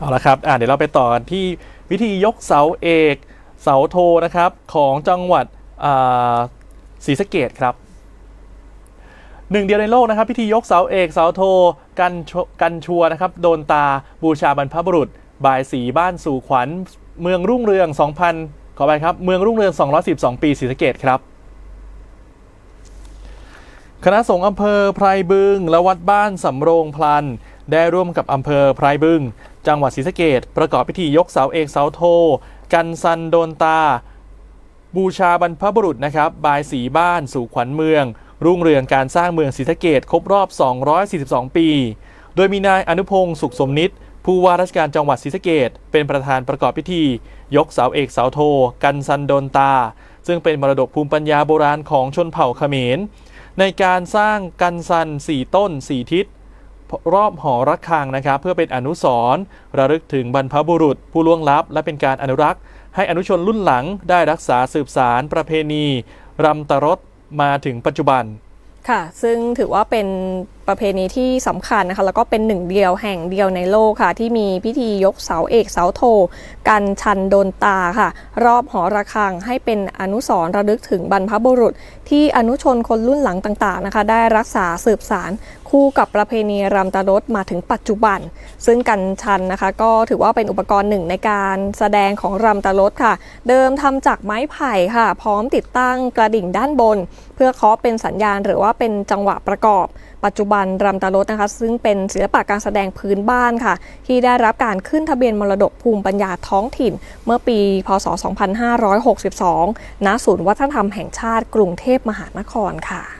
เอาละครับเดี๋ยวเราไปต่อกันที่วิธียกเสาเอกเสาโทนะครับของจังหวัดศรีสะเกดครับหนึ่งเดียวในโลกนะครับพิธียกเสาเอกเสาโทกันชกันชัวนะครับโดนตาบูชาบรรพบุรุษบายสีบ้านสู่ขวัญ เมืองรุ่งเรือง 2,000 ขอไปครับ เมืองรุ่งเรือง 212 ปีศรีสะเกดครับ คณะสงฆ์อำเภอไพรบึง และวัดบ้านสำโรงพลัน ได้ร่วมกับอำเภอไพรบึง จังหวัดศรีสะเกดประกอบพิธียกเสาเอกเสาโท กันซันโดนตา บูชาบรรพบุรุษนะครับบายสีบ้านสู่ขวัญเมือง รุ่งเรืองการสร้างเมืองศรีสะเกดครบรอบ 242 ปี โดยมีนายอนุพงศ์สุขสมนิตผู้ว่าราชการจังหวัดศรีสะเกดเป็นประธานประกอบพิธี ยกเสาเอกเสาโท กันซันโดนตา ซึ่งเป็นมรดกภูมิปัญญาโบราณของชนเผ่าเขมร ในการสร้างกันซัน 4 ต้น 4 ทิศ รอบหอระฆังนะครับ เพื่อเป็นอนุสรณ์ระลึกถึงบรรพบุรุษ ผู้ล่วงลับ และเป็นการอนุรักษ์ ให้อนุชนรุ่นหลังได้รักษาสืบสารประเพณีรำตรดมาถึงปัจจุบันค่ะ ซึ่งถือว่าเป็น ประเพณีที่สำคัญนะคะแล้วก็เป็นหนึ่งเดียวแห่งเดียวในโลกค่ะ ที่มีพิธียกเสาเอกเสาโท กันชันโดนตาค่ะ รอบหอระฆังให้เป็นอนุสร์ระลึกถึงบรรพบุรุษ ที่อนุชนคนรุ่นหลังต่างๆนะคะ ได้รักษาสืบสารคู่กับประเพณีรำตรสมาถึงปัจจุบัน ซึ่งกันชันนะคะ ก็ถือว่าเป็นอุปกรณ์หนึ่งในการแสดงของรำตรสค่ะ เดิมทำจากไม้ไผ่ค่ะ พร้อมติดตั้งกระดิ่งด้านบน เพื่อเคาะเป็นสัญญาณหรือว่าเป็นจังหวะประกอบ ปัจจุบันรำตรสนะคะ ซึ่งเป็นศิลปะการแสดงพื้นบ้านค่ะ ที่ได้รับการขึ้นทะเบียนมรดกภูมิปัญญาท้องถิ่น เมื่อปี พศ 2562 ณ ศูนย์วัฒนธรรมแห่งชาติกรุงเทพมหานครค่ะ